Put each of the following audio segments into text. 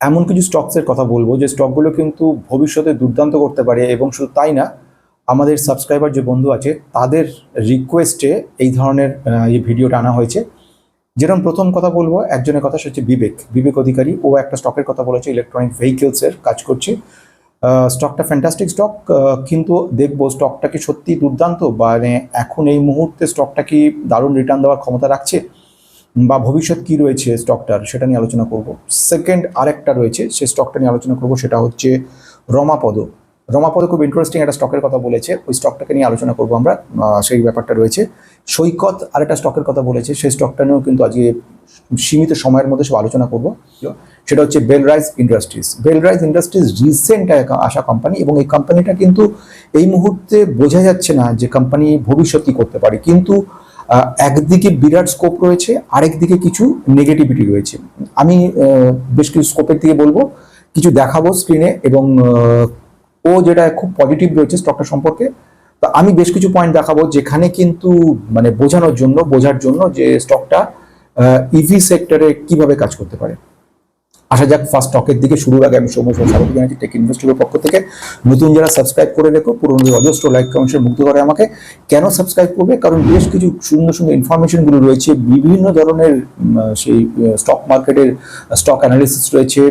এমন কিছু স্টকসের কথা বলব যে স্টকগুলো কিন্তু ভবিষ্যতে দুর্দান্ত করতে পারে এবং শুধু তাই না, আমাদের সাবস্ক্রাইবার যে বন্ধু আছে, তাদের রিকোয়েস্টে এই ধরনের এই ভিডিওটা আনা হয়েছে। যেরকম প্রথম কথা বলব, একজনের কথা সে হচ্ছে বিবেক। বিবেক অধিকারী, ও একটা স্টকের কথা বলেছে ইলেকট্রনিক ভেহিকেলসের কাজ করছে। স্টকটা ফ্যান্টাস্টিক স্টক কিন্তু দেখব স্টকটা কি সত্যি দুর্দান্ত? মানে এখন এই মুহূর্তে স্টকটা কি দারুণ রিটার্ন দেওয়ার ক্ষমতা রাখছে? বা ভবিষ্যৎ কি রয়েছে স্টকটার সেটা নিয়ে আলোচনা করব। সেকেন্ড আরেকটা রয়েছে, সেই স্টকটা নিয়ে আলোচনা করব, সেটা হচ্ছে রমাপদ। রমাপদ খুব ইন্টারেস্টিং একটা স্টকের কথা বলেছে, ওই স্টকটাকে নিয়ে আলোচনা করব আমরা সেই ব্যাপারটা রয়েছে। সৈকত আরেকটা স্টকের কথা বলেছে, সেই স্টকটা নিয়েও কিন্তু আজকে সীমিত সময়ের মধ্যে সব আলোচনা করব। সেটা হচ্ছে Belrise Industries Belrise Industries recent আসা কোম্পানি এবং এই কোম্পানিটা কিন্তু এই মুহূর্তে বোঝা যাচ্ছে না যে কোম্পানি ভবিষ্যৎ করতে পারে। কিন্তু একদিকে বিরাট স্কোপ রয়েছে, আরেকদিকে কিছু নেগেটিভিটি রয়েছে। আমি বেশ কিছু স্কোপের দিকে বলব, কিছু দেখাবো স্ক্রিনে এবং ও যেটা খুব পজিটিভ রয়েছে স্টকটা সম্পর্কে, তো আমি বেশ কিছু পয়েন্ট দেখাবো যেখানে কিন্তু মানে বোঝানোর জন্য, বোঝার জন্য যে স্টকটা ইভি সেক্টরে কীভাবে কাজ করতে পারে। আসা যাক ফার্স্ট স্টকের দিকে শুরুর আগে আমি সৌম্য স্বাগত জানাচ্ছি টেক ইনভেস্টরের পক্ষ থেকে। নতুন যারা সাবস্ক্রাইব করে রেখো, পুরনো অজস্র লাইক কমেন্টসে মুগ্ধ করে আমাকে। কেন সাবস্ক্রাইব করবে? কারণ বেশ কিছু সুন্দর সুন্দর ইনফরমেশনগুলো রয়েছে, বিভিন্ন ধরনের সেই স্টক মার্কেটের স্টক অ্যানালিসিস রয়েছে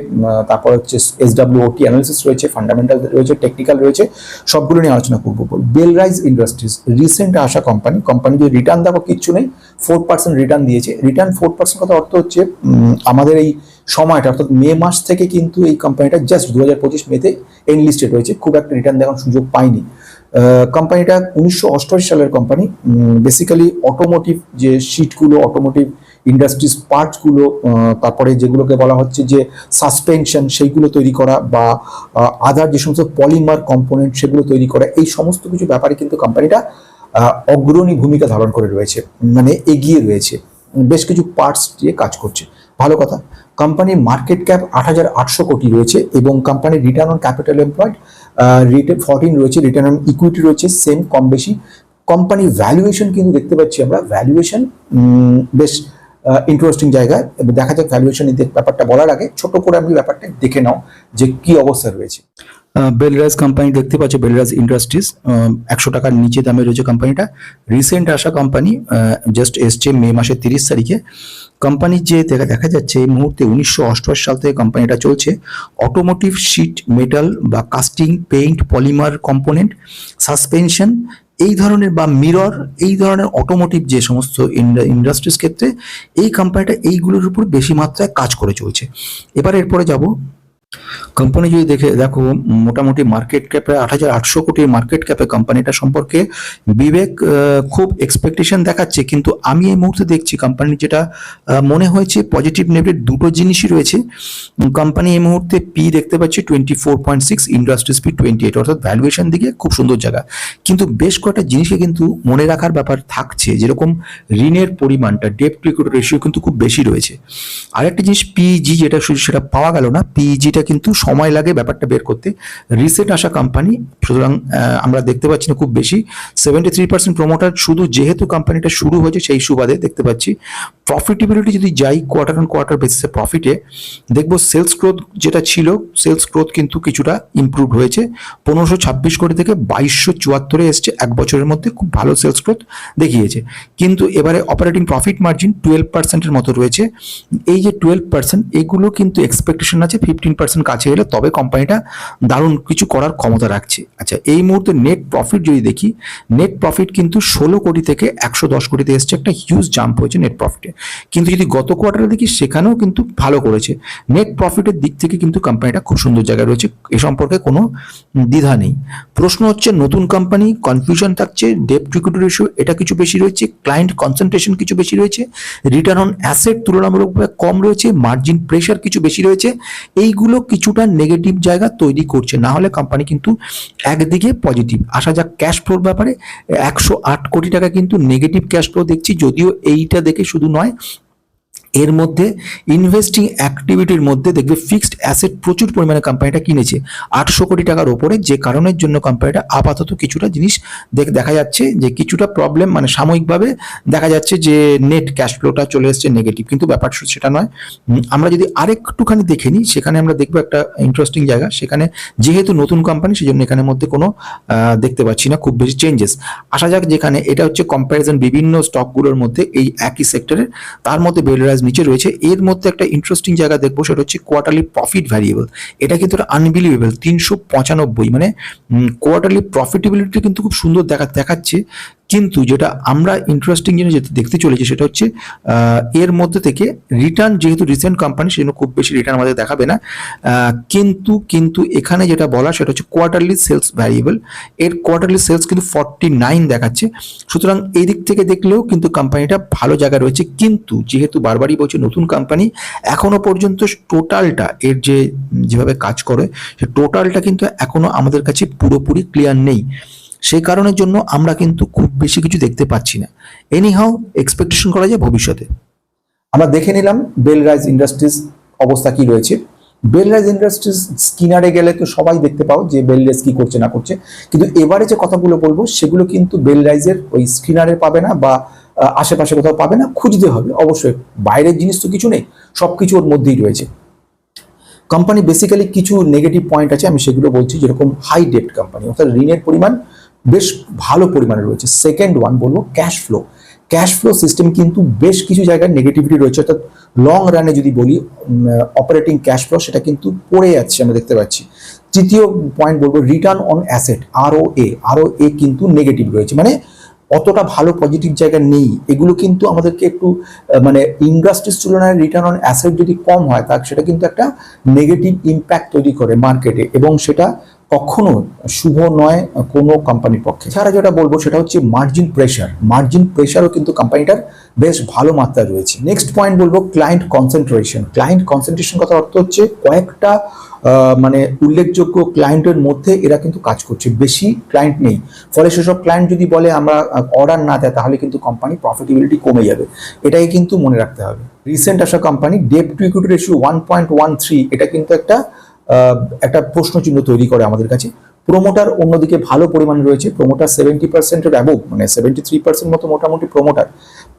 তারপর হচ্ছে S W O T analysis রয়েছে ফান্ডামেন্টাল রয়েছে টেকনিক্যাল রয়েছে, সবগুলো নিয়ে আলোচনা করব। বেলরাইজ ইন্ডাস্ট্রিজ রিসেন্ট আসা কোম্পানি কোম্পানি যে রিটার্ন দেখো কিচ্ছু নেই ফোর পার্সেন্ট রিটার্ন দিয়েছে। রিটার্ন ফোর পার্সেন্ট কথা অর্থ হচ্ছে আমাদের এই সময়টা, অর্থাৎ মে মাস থেকে কিন্তু এই কোম্পানিটা জাস্ট দু হাজার পঁচিশ মেতে এনলিস্টেড হয়েছে খুব একটা রিটার্ন দেওয়ার সুযোগ পায়নি। কোম্পানিটা উনিশশো অষ্টআশি সালের কোম্পানি বেসিক্যালি অটোমোটিভ যে শিটগুলো অটোমোটিভ ইন্ডাস্ট্রিজ পার্টসগুলো তারপরে যেগুলোকে বলা হচ্ছে যে সাসপেনশন সেইগুলো তৈরি করা বা আদার যে সমস্ত পলিমার কম্পোনেন্ট সেগুলো তৈরি করা, এই সমস্ত কিছু ব্যাপারে কিন্তু কোম্পানিটা অগ্রণী ভূমিকা ধারণ করে রয়েছে। মানে এগিয়ে রয়েছে। বেশ কিছু পার্টস দিয়ে কাজ করছে। ভালো কথা। কোম্পানির মার্কেট ক্যাপ আট হাজার আটশো কোটি রয়েছে এবং কোম্পানির return on capital employed return fourteen রয়েছে রিটার্ন অন ইকুইটি রয়েছে সেম কম বেশি। কোম্পানির ভ্যালুয়েশন কিন্তু দেখতে পাচ্ছি আমরা ভ্যালুয়েশন বেশ ইন্টারেস্টিং জায়গায়। দেখা যাক ভ্যালুয়েশন ব্যাপারটা বলার আগে ছোট করে আপনি ব্যাপারটা দেখে নাও যে কি অবস্থা রয়েছে। বেলরাজ কোম্পানি দেখতে পাচ্ছ বেলরাজ ইন্ডাস্ট্রিজ একশো টাকার নিচে দামে রয়েছে কোম্পানিটা রিসেন্ট আসা কোম্পানি জাস্ট এসছে মে মাসের তিরিশ তারিখে। কোম্পানির যে দেখা দেখা যাচ্ছে এই মুহূর্তে উনিশশো অষ্টআশি সাল থেকে কোম্পানিটা চলছে। অটোমোটিভ শিট মেটাল বা casting paint polymer component suspension এই ধরনের বা মিরর এই ধরনের অটোমোটিভ যে সমস্ত ইন্ডাস্ট্রিজ ক্ষেত্রে এই কোম্পানিটা এইগুলোর উপর বেশি মাত্রায় কাজ করে চলছে। এবার এরপরে যাব কোম্পানি যদি দেখে, দেখো, মোটামুটি মার্কেট ক্যাপে আট হাজার আটশো কোটির মার্কেট ক্যাপে কোম্পানিটা সম্পর্কে বিবেক খুব এক্সপেকটেশন দেখাচ্ছে। কিন্তু আমি এই মুহূর্তে দেখছি কোম্পানির যেটা মনে হয়েছে পজিটিভ নেগেটিভ দুটো জিনিসই রয়েছে। কোম্পানি এই মুহূর্তে পি দেখতে পাচ্ছি twenty four point six industries P twenty eight অর্থাৎ ভ্যালুয়েশন দিকে খুব সুন্দর জায়গা। কিন্তু বেশ কয়েকটা জিনিসকে কিন্তু মনে রাখার ব্যাপার থাকছে, যেরকম ঋণের পরিমাণটা ডেপ টু রেশিও কিন্তু খুব বেশি রয়েছে। আরেকটা জিনিস পিজি যেটা, সেটা পাওয়া গেল না। পিজিটা কিন্তু সময় লাগে ব্যাপারটা বের করতে। রিসেন্ট আসা কোম্পানি সুতরাং আমরা দেখতে পাচ্ছি না খুব বেশি। সেভেন্টি থ্রি পার্সেন্ট প্রমোটার শুধু যেহেতু কোম্পানিটা শুরু হয়েছে সেই সুবাদে দেখতে পাচ্ছি। প্রফিটেবিলিটি যদি যাই কোয়ার্টার অন কোয়ার্টার বেসিসে প্রফিটে দেখব সেলস গ্রোথ যেটা ছিল সেলস গ্রোথ কিন্তু কিছুটা ইমপ্রুভ হয়েছে। পনেরোশো ছাব্বিশ কোটি থেকে বাইশশো চুয়াত্তরে এসছে, এক বছরের মধ্যে খুব ভালো সেলস গ্রোথ দেখিয়েছে। কিন্তু এবারে অপারেটিং প্রফিট মার্জিন টুয়েলভ পার্সেন্টের মতো রয়েছে। এই যে টুয়েলভ পার্সেন্ট এগুলো কিন্তু এক্সপেকটেশন আছে ফিফটিন পার্সেন্ট কাছে এলে তবে কোম্পানিটা দারুণ কিছু করার ক্ষমতা রাখছে। আচ্ছা এই মুহূর্তে নেট প্রফিট যদি দেখি নেট প্রফিট কিন্তু ষোলো কোটি থেকে একশো দশ কোটিতে এসছে, একটা হিউজ জাম্প হয়েছে নেট প্রফিটে কিন্তু যদি গত কোয়ার্টারে দেখি, সেখানেও কিন্তু ভালো করেছে। নেট প্রফিটের দিক থেকে কিন্তু কোম্পানিটা খুব সুন্দর জায়গায় রয়েছে, এ সম্পর্কে কোনো দ্বিধা নেই। প্রশ্ন হচ্ছে, নতুন কোম্পানি কনফিউশন থাকছে ডেপ টু রেশিও এটা কিছু বেশি রয়েছে ক্লায়েন্ট কনসেন্ট্রেশন কিছু বেশি রয়েছে রিটার্ন অন অ্যাসেট তুলনামূলকভাবে কম রয়েছে মার্জিন প্রেশার কিছু বেশি রয়েছে, এইগুলো কিছুটা নেগেটিভ জায়গা তৈরি করছে। না হলে কোম্পানি কিন্তু একদিকে পজিটিভ আসা যাক ক্যাশ ফ্লোর ব্যাপারে। একশো আট কোটি টাকা কিন্তু নেগেটিভ ক্যাশ ফ্লো দেখছি, যদিও এইটা দেখে শুধু নয় এর মধ্যে ইনভেস্টিং অ্যাক্টিভিটির মধ্যে দেখবে ফিক্সড অ্যাসেট প্রচুর পরিমাণে কোম্পানিটা কিনেছে। আটশো কোটি টাকার ওপরে যে কারণের জন্য কোম্পানিটা আপাতত কিছুটা জিনিস দেখ যাচ্ছে যে কিছুটা প্রবলেম মানে সাময়িকভাবে দেখা যাচ্ছে যে নেট ক্যাশ ফ্লোটা চলে এসছে নেগেটিভ কিন্তু ব্যাপার সেটা নয়। আমরা যদি আরেকটুখানি দেখে নিই, সেখানে আমরা দেখব একটা ইন্টারেস্টিং জায়গা। সেখানে যেহেতু নতুন কোম্পানি সেজন্য এখানের মধ্যে কোনো দেখতে পাচ্ছি না খুব বেশি চেঞ্জেস আসা যাক যেখানে, এটা হচ্ছে কম্প্যারিজন বিভিন্ন স্টকগুলোর মধ্যে এই একই সেক্টরের তার মধ্যে বেলরাজ নিচে রয়েছে। এর মধ্যে একটা ইন্টারেস্টিং জায়গা দেখব, সেটা হচ্ছে কোয়ার্টারলি প্রফিট ভ্যারিয়েবল এটা কিন্তু আনবিলিভেবল তিনশো পঁচানব্বই মানে কোয়ার্টারলি প্রফিটেবিলিটি কিন্তু খুব সুন্দর দেখা, দেখাচ্ছে। কিন্তু যেটা আমরা ইন্টারেস্টিং জিনিস যেটা দেখতে চলেছি সেটা হচ্ছে এর মধ্যে থেকে রিটার্ন যেহেতু রিসেন্ট কোম্পানি সেজন্য খুব বেশি রিটার্ন আমাদের দেখাবে না। কিন্তু কিন্তু এখানে যেটা বলা সেটা হচ্ছে কোয়ার্টারলি সেলস ভ্যারিয়েবল এর কোয়ার্টারলি সেলস কিন্তু ফর্টি নাইন দেখাচ্ছে। সুতরাং এই দিক থেকে দেখলেও কিন্তু কোম্পানিটা ভালো জায়গায় রয়েছে। কিন্তু যেহেতু বারবারই বলছে নতুন কোম্পানি এখনও পর্যন্ত টোটালটা এর যে, যেভাবে কাজ করে, সে টোটালটা কিন্তু এখনও আমাদের কাছে পুরোপুরি ক্লিয়ার নেই। সেই কারণের জন্য আমরা কিন্তু খুব বেশি কিছু দেখতে পাচ্ছি না। এনিহাও এক্সপেকটেশন করা যায় ভবিষ্যতে। আমরা দেখে নিলাম বেলরাইজ ইন্ডাস্ট্রিজ অবস্থা কি রয়েছে। বেলরাইজ ইন্ডাস্ট্রিজ স্কিনারে গেলে তো সবাই দেখতে পাও যে বেল বেলরাইজ কি করছে, না করছে। কিন্তু এবারে যে কথাগুলো বলব, সেগুলো কিন্তু বেলরাইজের ওই স্কিনারে পাবে না বা আশেপাশে কোথাও পাবে না, খুঁজতে হবে। অবশ্যই বাইরের জিনিস তো কিছু নেই সব কিছু ওর মধ্যেই রয়েছে। কোম্পানি বেসিক্যালি কিছু নেগেটিভ পয়েন্ট আছে, আমি সেগুলো বলছি, যেরকম হাই ডেট কোম্পানি অর্থাৎ ঋণের পরিমাণ বেশ ভালো পরিমাণে রয়েছে। সেকেন্ড ওয়ান বলব cash flow cash flow system কিন্তু বেশ কিছু জায়গায় নেগেটিভিটি রয়েছে। অর্থাৎ লং রানে যদি বলি অপারেটিং ক্যাশ ফ্লো সেটা কিন্তু পড়ে যাচ্ছে আমরা দেখতে পাচ্ছি। তৃতীয় পয়েন্ট বলব রিটার্ন অন অ্যাসেট আরও এ আরও এ কিন্তু নেগেটিভ রয়েছে। মানে অতটা ভালো পজিটিভ জায়গা নেই। এগুলো কিন্তু আমাদেরকে একটু মানে ইন্ডাস্ট্রির তুলনায় রিটার্ন অন অ্যাসেট যদি কম হয়, তা সেটা কিন্তু একটা নেগেটিভ ইম্প্যাক্ট তৈরি করে মার্কেটে এবং সেটা কখনো শুভ নয় কোনো কোম্পানির পক্ষে। ছাড়া যেটা বলব সেটা হচ্ছে মার্জিন প্রেশার মার্জিন প্রেশারও কিন্তু কোম্পানিটার বেশ ভালো মাত্রায় রয়েছে। নেক্সট পয়েন্ট বলব ক্লায়েন্ট কনসেন্ট্রেশন ক্লায়েন্ট কনসেন্ট্রেশন কথা অর্থ হচ্ছে কয়েকটা মানে উল্লেখযোগ্য ক্লায়েন্টের মধ্যে এরা কিন্তু কাজ করছে। বেশি ক্লায়েন্ট নেই। ফলে সেসব ক্লায়েন্ট যদি বলে আমরা অর্ডার না দেয়, তাহলে কিন্তু কোম্পানি প্রফিটেবিলিটি কমে যাবে। এটাই কিন্তু মনে রাখতে হবে। রিসেন্ট আসা company debt to equity ratio one point one three এটা কিন্তু একটা একটা প্রশ্নচিহ্ন তৈরি করে আমাদের কাছে। প্রোমোটার অন্যদিকে ভালো পরিমাণে রয়েছে। প্রোমোটার সেভেন্টি পার্সেন্টের অ্যাবোভ মানে সেভেন্টি থ্রি পার্সেন্ট মতো মোটামুটি প্রোমোটার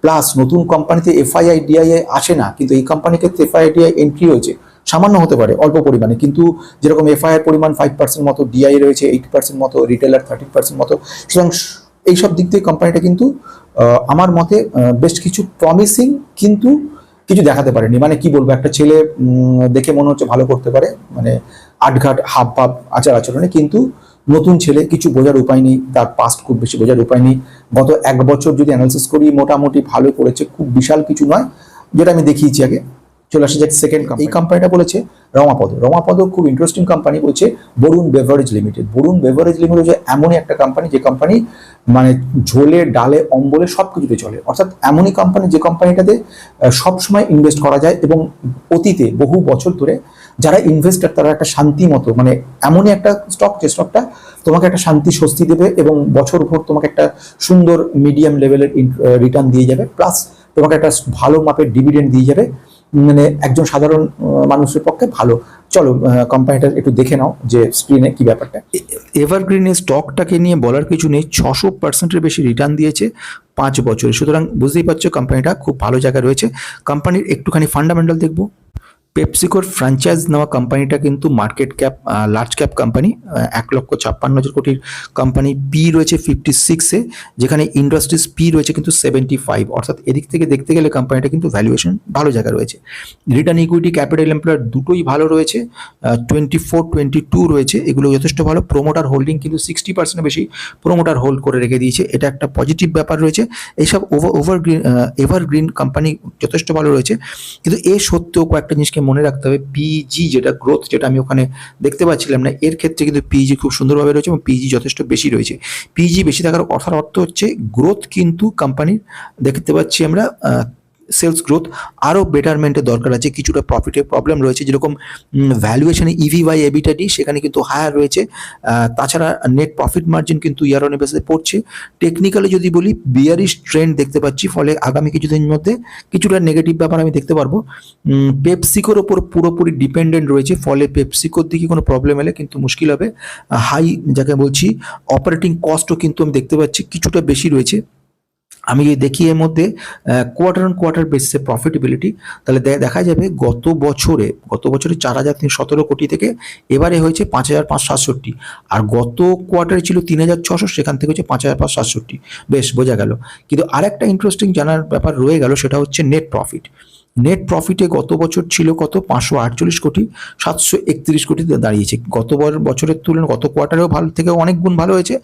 প্লাস নতুন কোম্পানিতে এফআইআই ডিআইআই আসে না, কিন্তু এই কোম্পানির ক্ষেত্রে এফআইআই ডিআই এন্ট্রি হয়েছে সামান্য হতে পারে, অল্প পরিমাণে, কিন্তু যেরকম এফআইআর পরিমাণ ফাইভ পার্সেন্ট মতো ডিআই রয়েছে এইট পার্সেন্ট মতো রিটেলার থার্টি পার্সেন্ট মতো। সুতরাং এইসব দিক থেকে কোম্পানিটা কিন্তু আমার মতে বেশ কিছু প্রমিসিং কিন্তু কিছু দেখাতে পারেনি। মানে কি বলব, একটা ছেলে দেখে মনে হচ্ছে ভালো করতে পারে মানে আটঘাট হাব ভাব আচার আচরণে, কিন্তু নতুন ছেলে কিছু বোঝার উপায় নেই, তার পাস্ট খুব বেশি বোঝার উপায় নেই। গত এক বছর যদি অ্যানালিসিস করি, মোটামুটি ভালো করেছে, খুব বিশাল কিছু নয়, যেটা আমি দেখিয়েছি আগে। চলে আসা যাক সেকেন্ড এই কোম্পানিটা বলেছে রমাপদ। রমাপদ খুব ইন্টারেস্টিং কোম্পানি বলছে Varun Beverage Limited Varun Beverage Limited হচ্ছে এমনই একটা কোম্পানি যে কোম্পানি মানে ঝোলে, ডালে, অম্বলে সব কিছুতে চলে। অর্থাৎ এমনই কোম্পানি যে কোম্পানিটাতে সবসময় ইনভেস্ট করা যায় এবং অতীতে বহু বছর ধরে যারা ইনভেস্টার তারা একটা শান্তি মতো মানে এমনই একটা স্টক যে স্টকটা তোমাকে একটা শান্তি স্বস্তি দেবে এবং বছর ভর তোমাকে একটা সুন্দর মিডিয়াম লেভেলের রিটার্ন দিয়ে যাবে। প্লাস তোমাকে একটা ভালো মাপের ডিভিডেন্ড দিয়ে যাবে। মানে একজন সাধারণ মানুষের পক্ষে ভালো। চলো কোম্পানিটা একটু দেখে নাও যে স্ক্রিনে কি ব্যাপারটা। এভারগ্রিনের স্টকটাকে নিয়ে বলার কিছু নেই, ছশো পার্সেন্টের বেশি রিটার্ন দিয়েছে পাঁচ বছরে। সুতরাং বুঝতেই পারছ কোম্পানিটা খুব ভালো জায়গায় রয়েছে। কোম্পানির একটুখানি ফান্ডামেন্টাল দেখব। পেপসিকোর ফ্র্যাঞ্চাইজ নেওয়া কোম্পানিটা কিন্তু market cap large cap company এক লক্ষ ছাপ্পান্ন হাজার কোটির কোম্পানি পি রয়েছে ফিফটি সিক্সে যেখানে ইন্ডাস্ট্রিজ পি রয়েছে কিন্তু সেভেন্টি ফাইভ অর্থাৎ এদিক থেকে দেখতে গেলে কোম্পানিটা কিন্তু ভ্যালুয়েশন ভালো জায়গা রয়েছে। রিটার্ন ইকুইটি ক্যাপিটাল এমপ্লয়ার দুটোই ভালো রয়েছে টোয়েন্টি ফোর টোয়েন্টি টু রয়েছে, এগুলো যথেষ্ট ভালো। প্রোমোটার হোল্ডিং কিন্তু সিক্সটি পার্সেন্ট বেশি প্রোমোটার হোল্ড করে রেখে দিয়েছে। এটা একটা পজিটিভ ব্যাপার রয়েছে। এইসব ওভার ওভারগ্রিন এভারগ্রিন কোম্পানি যথেষ্ট ভালো রয়েছে। কিন্তু এ সত্ত্বেও কয়েকটা জিনিসকে মনে রাখতে হবে পিজি যেটা গ্রোথ যেটা আমি ওখানে দেখতে পাচ্ছিলাম না, এর ক্ষেত্রে কিন্তু পিজি খুব সুন্দরভাবে রয়েছে এবং পিজি যথেষ্ট বেশি রয়েছে। পিজি বেশি থাকার কথার অর্থ হচ্ছে গ্রোথ কিন্তু কোম্পানির দেখতে পাচ্ছি আমরা সেলস গ্রোথ আরও বেটারমেন্টের দরকার আছে। কিছুটা প্রফিটের প্রবলেম রয়েছে, যেরকম ভ্যালুয়েশনে ইভি বাই এবিটাডি সেখানে কিন্তু হায়ার রয়েছে। তাছাড়া নেট প্রফিট মার্জিন কিন্তু ইয়ার অন বেসে পড়ছে। টেকনিক্যালি যদি বলি বিয়ারিশ ট্রেন্ড দেখতে পাচ্ছি, ফলে আগামী কিছুদিনের মধ্যে কিছুটা নেগেটিভ ব্যাপার আমি দেখতে পারব। পেপসিকোর ওপর পুরোপুরি ডিপেন্ডেন্ট রয়েছে, ফলে পেপসিকোর দিকে কোনো প্রবলেম এলে কিন্তু মুশকিল হবে। হাই যাকে বলছি অপারেটিং কস্টও কিন্তু আমি দেখতে পাচ্ছি, কিছুটা বেশি রয়েছে। আমি যদি দেখি এর মধ্যে কোয়ার্টার অন কোয়ার্টার বেসিসে প্রফিটেবিলিটি তাহলে দেখা যাবে গত বছরে গত বছরে চার হাজার তিন সতেরো কোটি থেকে এবারে হয়েছে পাঁচ হাজার পাঁচশো সাতষট্টি। আর গত কোয়ার্টারে ছিল তিন হাজার ছশো, সেখান থেকে হচ্ছে পাঁচ হাজার পাঁচশো সাতষট্টি। বেশ, বোঝা গেল। কিন্তু আরেকটা ইন্টারেস্টিং জানার ব্যাপার রয়ে গেল, সেটা হচ্ছে নেট প্রফিট নেট প্রফিটে গত বছর ছিল কত? পাঁচশো আটচল্লিশ কোটি, সাতশো একত্রিশ কোটিতে দাঁড়িয়েছে। গত বছরের তুলনায় গত কোয়ার্টারেও ভালো থেকে অনেক গুণ ভালো হয়েছে।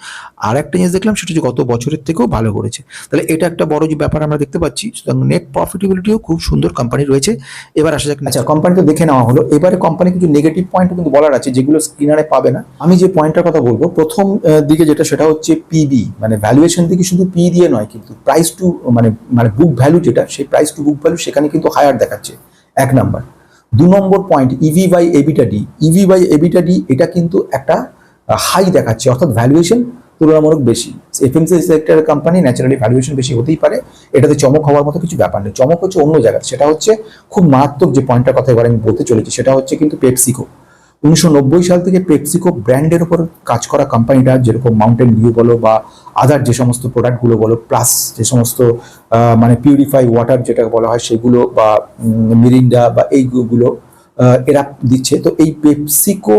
আর একটা জিনিস দেখলাম, সেটা হচ্ছে গত বছরের থেকেও ভালো করেছে। তাহলে এটা একটা বড় যে ব্যাপার আমরা দেখতে পাচ্ছি, সুতরাং নেট প্রফিটেবিলিটিও খুব সুন্দর কোম্পানি রয়েছে। এবার আসা যাক আচ্ছা কোম্পানি তো দেখে নেওয়া হলো। এবারে কোম্পানি কিছু নেগেটিভ পয়েন্ট কিন্তু বলার আছে, যেগুলো স্ক্রিনারে পাবে না। আমি যে পয়েন্টটার কথা বলব, প্রথম দিকে যেটা, সেটা হচ্ছে পিবি মানে ভ্যালুয়েশন দিকে শুধু পি দিয়ে নয়, কিন্তু প্রাইস টু মানে মানে বুক ভ্যালু যেটা, সেই প্রাইস টু বুক ভ্যালু সেখানে কিন্তু হায়ার দেখাচ্ছে। এক নাম্বার। দু নম্বর point EV by EBITDA EV by EBITDA এটা কিন্তু একটা হাই দেখাচ্ছে, অর্থাৎ ভ্যালুয়েশন তুলনামূলক বেশি। এফএমসি সেক্টরের কোম্পানি ন্যাচারালি ভ্যালুয়েশন বেশি হতেই পারে। এটাতে চমক হওয়ার মতো কিছু ব্যাপার নেই। চমক হচ্ছে অন্য জায়গায় সেটা হচ্ছে খুব মারাত্মক যে পয়েন্টটার কথা এবার আমি বলতে চলেছি, সেটা হচ্ছে কিন্তু পেপসিকো উনিশশো নব্বই সাল থেকে পেপসিকো ব্র্যান্ডের ওপর কাজ করা কোম্পানিটা যেরকম মাউন্টেন ভিউ বলো বা আদার যে সমস্ত প্রোডাক্টগুলো বলো প্লাস যে সমস্ত মানে পিউরিফাই ওয়াটার যেটা বলা হয় সেগুলো বা মিরিন্ডা বা এইগুলো এরা দিচ্ছে। তো এই পেপসিকো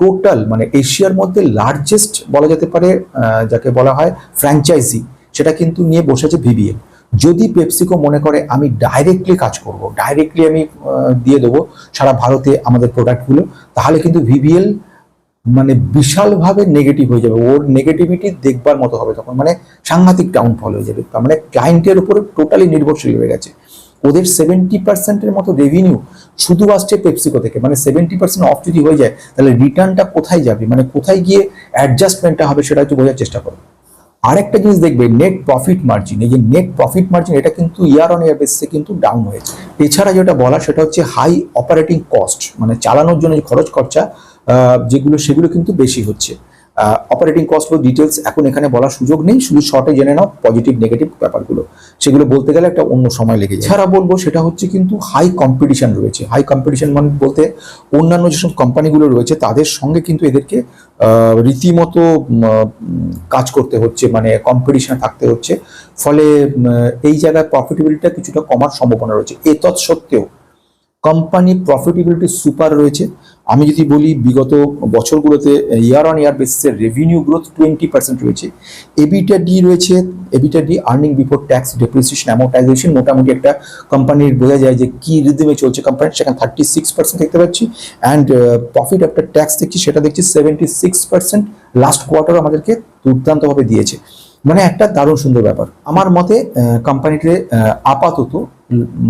টোটাল মানে এশিয়ার মধ্যে লার্জেস্ট বলা যেতে পারে যাকে বলা হয় ফ্র্যাঞ্চাইজি সেটা কিন্তু নিয়ে বসেছে ভিবিএল যদি পেপসিকো মনে করে, আমি ডাইরেক্টলি কাজ করব ডাইরেক্টলি আমি দিয়ে দেবো সারা ভারতে আমাদের প্রোডাক্টগুলো তাহলে কিন্তু ভিভিএল মানে বিশালভাবে নেগেটিভ হয়ে যাবে। ওর নেগেটিভিটি দেখবার মতো হবে তখন। মানে সাংঘাতিক ডাউনফল হয়ে যাবে। তার মানে ক্লায়েন্টের উপরে টোটালি নির্ভরশীল হয়ে গেছে। ওদের সেভেন্টি পার্সেন্টের মতো রেভিনিউ শুধু আসছে পেপসিকো থেকে। মানে সেভেন্টি পার্সেন্ট অফ যদি হয়ে যায়, তাহলে রিটার্নটা কোথায় যাবে? মানে কোথায় গিয়ে অ্যাডজাস্টমেন্টটা হবে সেটা একটু বোঝার চেষ্টা করো। আরেকটা জিনিস দেখবে নেট প্রফিট মার্জিন এই যে নেট প্রফিট মার্জিন এটা কিন্তু ইয়ার অন ইয়ার বেসে কিন্তু ডাউন হয়েছে। এছাড়া যেটা বলা সেটা হচ্ছে হাই অপারেটিং কস্ট মানে চালানোর জন্য খরচ খরচা যেগুলো সেগুলো কিন্তু বেশি হচ্ছে। অপারেটিং কস্ট বা ডিটেলস এখন এখানে বলার সুযোগ নেই, শুধু শর্টে জেনে নাও পজিটিভ নেগেটিভ ব্যাপারগুলো। সেগুলো বলতে গেলে একটা অন্য সময় লেগে যায়। এছাড়া বলব সেটা হচ্ছে কিন্তু হাই কম্পিটিশন রয়েছে। হাই কম্পিটিশন মানে বলতে অন্যান্য যেসব কোম্পানিগুলো রয়েছে, তাদের সঙ্গে কিন্তু এদেরকে রীতিমতো কাজ করতে হচ্ছে মানে কম্পিটিশন থাকতে হচ্ছে। ফলে এই জায়গায় প্রফিটেবিলিটিটা কিছুটা কমার সম্ভাবনা রয়েছে। এ সত্ত্বেও কোম্পানি প্রফিটেবিলিটি সুপার রয়েছে। আমি যদি বলি বিগত বছরগুলোতে ইয়ার অন ইয়ার বেসিসে রেভিনিউ গ্রোথ টোয়েন্টি পার্সেন্ট রয়েছে। এবিটা ডি রয়েছে EBITDA earning before tax depreciation amortisation মোটামুটি একটা কোম্পানির বোঝা যায় যে কি রিদমে চলছে কোম্পানি সেখানে থার্টি সিক্স পার্সেন্ট দেখতে পাচ্ছি। অ্যান্ড প্রফিট আফটার ট্যাক্স দেখছি সেটা দেখছি seventy six percent last quarter আমাদেরকে দুর্দান্তভাবে দিয়েছে। মানে একটা দারুণ সুন্দর ব্যাপার। আমার মতে কোম্পানিতে আপাতত উম,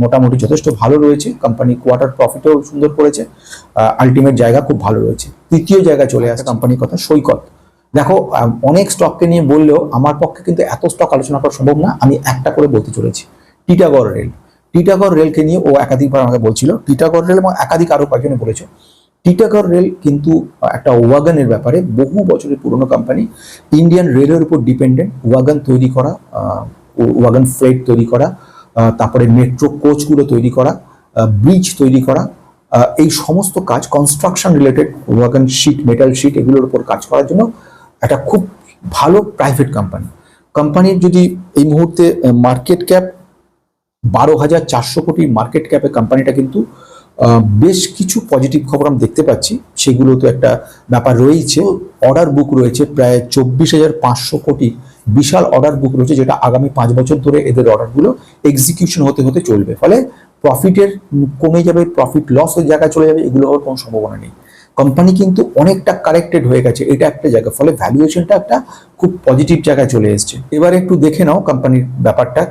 মোটামুটি যথেষ্ট ভালো রয়েছে। কোম্পানি কোয়ার্টার প্রফিটও সুন্দর করেছে। আলটিমেট জায়গা খুব ভালো রয়েছে। তৃতীয় জায়গায় চলে আসে কোম্পানির কথা সৈকত। দেখো অনেক স্টককে নিয়ে বললেও আমার পক্ষে কিন্তু এত স্টক আলোচনা করা সম্ভব না। আমি একটা করে বলতে চলেছি। টিটাগড় রেল। টিটাগড় রেলকে নিয়ে ও একাধিকবার আমাকে বলছিল। টিটাগড় রেল এবং একাধিক আরও কয়েকজনে বলেছে। টিটাগড় রেল কিন্তু একটা ওয়াগানের ব্যাপারে বহু বছরের পুরনো কোম্পানি ইন্ডিয়ান রেলের উপর ডিপেন্ডেন্ট ওয়াগান তৈরি করা ওয়াগান ফ্রেট তৈরি করা। তারপরে মেট্রো কোচগুলো তৈরি করা ব্রিজ তৈরি করা এই সমস্ত কাজ construction related wagon sheet metal sheet এগুলোর উপর কাজ করার জন্য একটা খুব ভালো প্রাইভেট কোম্পানি কোম্পানির যদি এই মুহূর্তে মার্কেট ক্যাপ বারো হাজার চারশো কোটি মার্কেট ক্যাপে কোম্পানিটা কিন্তু বেশ কিছু পজিটিভ খবর আমরা দেখতে পাচ্ছি। সেগুলো তো একটা ব্যাপার রয়েছে অর্ডার বুক রয়েছে প্রায় চব্বিশ হাজার পাঁচশো কোটি বিশাল অর্ডার বুক রয়েছে যেটা আগামী পাঁচ বছর ধরে এদের অর্ডারগুলো এক্সিকিউশন হতে হতে চলবে। ফলে প্রফিটের কমে যাবে প্রফিট লস ওই জায়গায় চলে যাবে, এগুলো হওয়ার কোনো সম্ভাবনা নেই। কোম্পানি কিন্তু অনেকটা কারেক্টেড হয়ে গেছে, এটা একটা জায়গা। ফলে ভ্যালুয়েশনটা একটা খুব পজিটিভ জায়গায় চলে এসছে। এবার একটু দেখে নাও কোম্পানির ব্যাপারটা।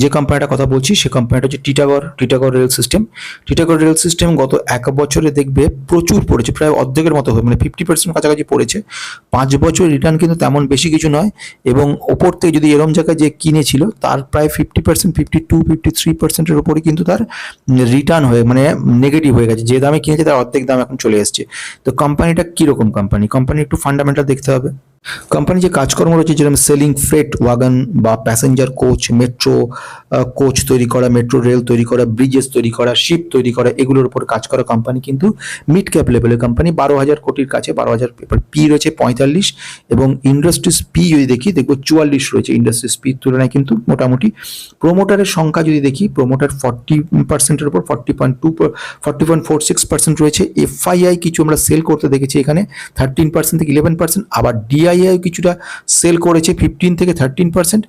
যে কোম্পানিটার কথা বলছি, সে কোম্পানিটা হচ্ছে Titagarh Titagarh Rail System Titagarh Rail System গত এক বছরে দেখবে প্রচুর পড়েছে, প্রায় অর্ধেকের মতো মানে ফিফটি পার্সেন্ট কাছাকাছি পড়েছে। পাঁচ বছর রিটার্ন কিন্তু তেমন বেশি কিছু নয় এবং ওপর থেকে যদি এরম জায়গায় যে কিনেছিল, তার প্রায় fifty percent fifty two fifty three পার্সেন্টের ওপরে কিন্তু তার রিটার্ন হয়ে মানে নেগেটিভ হয়ে গেছে। যে দামে কিনেছে, তার অর্ধেক দাম এখন চলে এসছে। তো কোম্পানিটা কীরকম কোম্পানি কোম্পানি একটু ফান্ডামেন্টাল দেখতে হবে। কোম্পানি যে কাজকর্ম রয়েছে যেরকম সেলিং ফ্রেট ওয়াগন বা প্যাসেঞ্জার কোচ মেট্রো কোচ তৈরি করা মেট্রো রেল তৈরি করা ব্রিজেস তৈরি করা শিপ তৈরি করা, এগুলোর উপর কাজ করা কোম্পানি কিন্তু মিড ক্যাপ লেভেলের কোম্পানি বারো হাজার কোটির কাছে বারো হাজার পি রয়েছে পঁয়তাল্লিশ এবং ইন্ডাস্ট্রিজ পি যদি দেখি, দেখব চুয়াল্লিশ রয়েছে ইন্ডাস্ট্রিজ পির তুলনায় কিন্তু মোটামুটি। প্রোমোটারের সংখ্যা যদি দেখি প্রোমোটার ফর্টি পার্সেন্টের উপর forty point two forty point four six percent রয়েছে। এফআইআই কিছু আমরা সেল করতে দেখেছি এখানে থার্টিন পার্সেন্ট থেকে ইলেভেন পার্সেন্ট আবার ডিআইআই কিছুটা সেল করেছে ফিফটিন থেকে থার্টিন পার্সেন্ট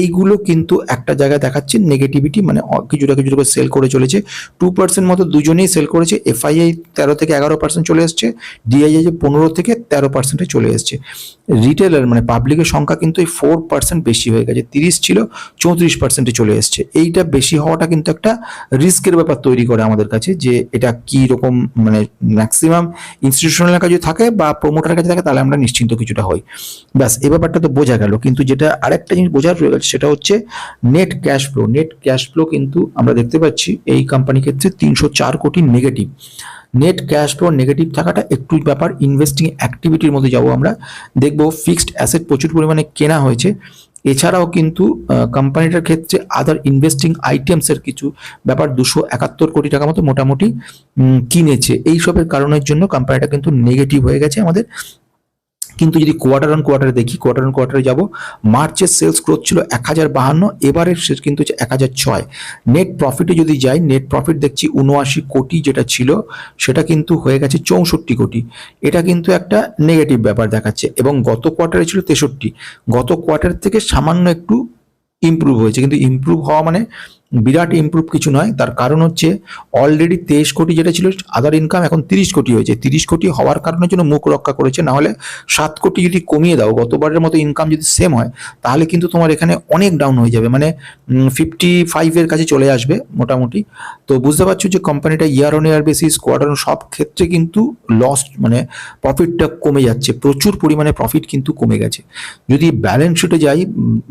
এইগুলো কিন্তু একটা জায়গায় দেখাচ্ছে নেগেটিভিটি মানে কিছুটা কিছুটা করে সেল করে চলেছে। টু পার্সেন্ট মতো দুজনেই সেল করেছে। এফআইআই তেরো থেকে এগারো পার্সেন্ট চলে এসছে। ডিআইআই পনেরো থেকে তেরো পার্সেন্টে চলে এসছে। রিটেলার মানে পাবলিকের সংখ্যা কিন্তু এই ফোর পার্সেন্ট বেশি হয়ে গেছে। তিরিশ ছিল, চৌত্রিশ পার্সেন্টে চলে এসছে। এইটা বেশি হওয়াটা কিন্তু একটা রিস্কের ব্যাপার তৈরি করে আমাদের কাছে, যে এটা কি রকম মানে ম্যাক্সিমাম ইনস্টিটিউশনাল কাছে থাকে বা প্রমোটারের কাছে থাকে, তাহলে আমরা নিশ্চিন্ত কিছুটা হই ব্যাস এই ব্যাপারটা তো বোঝা গেল। কিন্তু যেটা আরেকটা জিনিস বোঝার রয়ে গেছে, সেটা হচ্ছে net cash flow net cash flow কিন্তু আমরা দেখতে পাচ্ছি এই কোম্পানির ক্ষেত্রে তিনশো চার crore negative net cash flow negative থাকাটা একটু ব্যাপার। ইনভেস্টিং অ্যাক্টিভিটির মধ্যে যাব আমরা। দেখব ফিক্সড অ্যাসেট প্রচুর পরিমাণে কেনা হয়েছে। এছাড়াও কিন্তু কোম্পানিটার ক্ষেত্রে আদার ইনভেস্টিং আইটেমসের কিছু ব্যাপার দুশো একাত্তর কোটি টাকা মতো মোটামুটি কিনেছে। এইসবের কারণের জন্য কোম্পানিটা কিন্তু নেগেটিভ হয়ে গেছে আমাদের। কিন্তু যদি কোয়ার্টার অন কোয়ার্টারে দেখি কোয়ার্টার অন কোয়ার্টারে যাব মার্চের সেলস গ্রোথ ছিল এক হাজার বাহান্ন এবারের শেষ কিন্তু হচ্ছে এক হাজার ছয়। নেট প্রফিটে যদি যাই নেট প্রফিট দেখছি উনআশি কোটি যেটা ছিল, সেটা কিন্তু হয়ে গেছে চৌষট্টি কোটি। এটা কিন্তু একটা নেগেটিভ ব্যাপার দেখাচ্ছে। এবং গত কোয়ার্টারে ছিল তেষট্টি। গত কোয়ার্টার থেকে সামান্য একটু ইমপ্রুভ হয়েছে। কিন্তু ইমপ্রুভ হওয়া মানে বিরাট ইমপ্রুভ কিছু নয়। তার কারণ হচ্ছে অলরেডি তেইশ কোটি যেটা ছিল আদার ইনকাম এখন তিরিশ কোটি হয়েছে। তিরিশ কোটি হওয়ার কারণের জন্য মুখ রক্ষা করেছে। না হলে সাত কোটি যদি কমিয়ে দাও, গতবারের মতো ইনকাম যদি সেম হয়, তাহলে কিন্তু তোমার এখানে অনেক ডাউন হয়ে যাবে। মানে ফিফটি ফাইভের কাছে চলে আসবে মোটামুটি। তো বুঝতে পারছ যে কোম্পানিটা year on year basis quarter সব ক্ষেত্রে কিন্তু লস মানে প্রফিটটা কমে যাচ্ছে। প্রচুর পরিমাণে প্রফিট কিন্তু কমে গেছে। যদি ব্যালেন্স শিটে যাই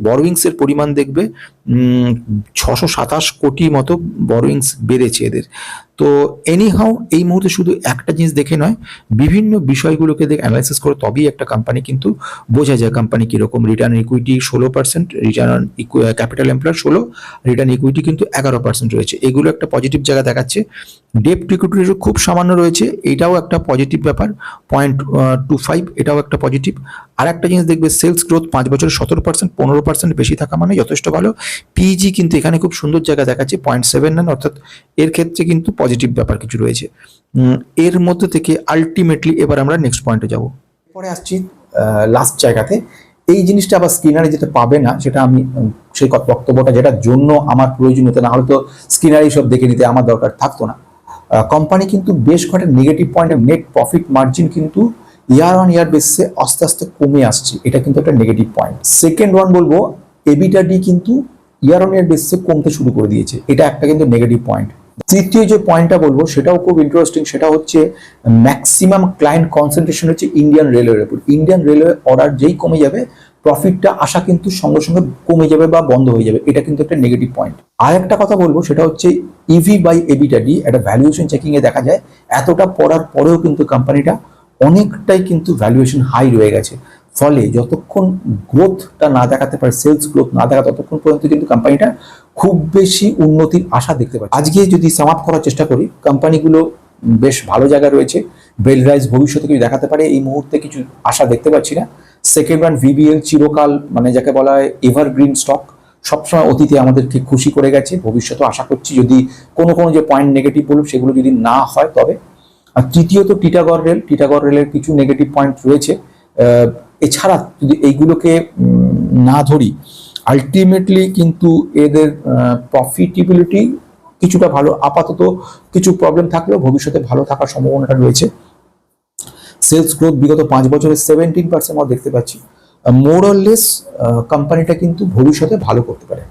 বরোয়িংসের পরিমাণ দেখবে ছশো সাতাশ কোটি মতো বরোয়িংস বেড়েছে এদের। তো এনি এনিহাও এই মুহূর্তে শুধু একটা জিনিস দেখে নয়, বিভিন্ন বিষয়গুলোকে দেখে অ্যানালাইসিস করে তবেই একটা কোম্পানি কিন্তু বোঝা যায় কোম্পানি কীরকম রিটার্ন ইকুইটি ষোলো পার্সেন্ট রিটার্ন ক্যাপিটাল এমপ্লয়ার ষোলো রিটার্ন ইকুইটি কিন্তু এগারো পার্সেন্ট রয়েছে। এগুলো একটা পজিটিভ জায়গা দেখাচ্ছে। ডেপ্ট ইকুইটি খুব সামান্য রয়েছে, এটাও একটা পজিটিভ ব্যাপার। পয়েন্ট টু ফাইভ এটাও একটা পজিটিভ আর একটা জিনিস দেখবে সেলস গ্রোথ পাঁচ বছরে সতেরো পার্সেন্ট পনেরো পার্সেন্ট বেশি থাকা মানে যথেষ্ট ভালো। পিজি কিন্তু এখানে খুব সুন্দর জায়গা দেখাচ্ছে পয়েন্ট সেভেন নাইন অর্থাৎ এর ক্ষেত্রে কিন্তু পজিটিভ ব্যাপার কিছু রয়েছে। এর মধ্যে থেকে আলটিমেটলি এবার আমরা নেক্সট পয়েন্টে যাব। পরে আসছি লাস্ট জায়গাতে। এই জিনিসটা আবার স্ক্রিনারে যেটা পাবে না, সেটা আমি সেই কত- বক্তব্যটা যেটার জন্য আমার প্রয়োজন হতো না হলে তো স্ক্রিনারে সব দেখে নিতে আমার দরকার থাকতো না। কোম্পানি কিন্তু বেশ কয়েকটা নেগেটিভ পয়েন্টে নেট প্রফিট মার্জিন কিন্তু ইয়ার অন ইয়ার বেসিসে আস্তে আস্তে কমে আসছে। এটা কিন্তু একটা নেগেটিভ পয়েন্ট সেকেন্ড ওয়ান বলব এবিটা ডি কিন্তু ইয়ার অন ইয়ার বেসিসে কমতে শুরু করে দিয়েছে। এটা একটা কিন্তু নেগেটিভ পয়েন্ট তৃতীয় যে পয়েন্টটা বলব, সেটাও খুব ইন্টারেস্টিং সেটা হচ্ছে ম্যাক্সিমাম ক্লায়েন্ট কনসেন্ট্রেশন হচ্ছে ইন্ডিয়ান রেলওয়ের উপর ইন্ডিয়ান রেলওয়ে অর্ডার যেই কমে যাবে প্রফিটটা আসা কিন্তু সঙ্গে সঙ্গে কমে যাবে বা বন্ধ হয়ে যাবে। এটা কিন্তু একটা নেগেটিভ পয়েন্ট আর একটা কথা বলব, সেটা হচ্ছে ইভি বাই এবিটা ডি একটা ভ্যালুয়েশন চেকিং এ দেখা যায়, এতটা পড়ার পরেও কিন্তু কোম্পানিটা অনেকটাই কিন্তু ভ্যালুয়েশন হাই রয়ে গেছে। ফলে যতক্ষণ গ্রোথটা না দেখাতে পারে সেলস গ্রোথ না দেখা, ততক্ষণ পর্যন্ত কিন্তু কোম্পানিটা খুব বেশি উন্নতির আশা দেখতে পাচ্ছি। আজকে যদি সাম আপ করার চেষ্টা করি কোম্পানিগুলো বেশ ভালো জায়গায় রয়েছে। বেল রাইজ ভবিষ্যতে কিছু দেখাতে পারে, এই মুহূর্তে কিছু আশা দেখতে পাচ্ছি না। সেকেন্ড ওয়ান ভিবিএল চিরকাল মানে যাকে বলা হয় এভারগ্রিন স্টক সবসময় অতীতে আমাদেরকে খুশি করে গেছে। ভবিষ্যতে আশা করছি যদি কোনো কোনো যে পয়েন্ট নেগেটিভ বলুন সেগুলো যদি না হয়, তবে। আর তৃতীয়ত টিটাগড় রেল টিটাগড় রেলের কিছু নেগেটিভ পয়েন্ট রয়েছে। এছাড়া যদি এইগুলোকে না ধরি আলটিমেটলি কিন্তু এদের প্রফিটেবিলিটি কিছুটা ভালো। আপাতত কিছু প্রবলেম থাকলেও ভবিষ্যতে ভালো থাকার সম্ভাবনাটা রয়েছে। সেলস গ্রোথ বিগত পাঁচ বছরে সেভেন্টিন পার্সেন্ট আমরা দেখতে পাচ্ছি। মোরলেস কোম্পানিটা কিন্তু ভবিষ্যতে ভালো করতে পারে।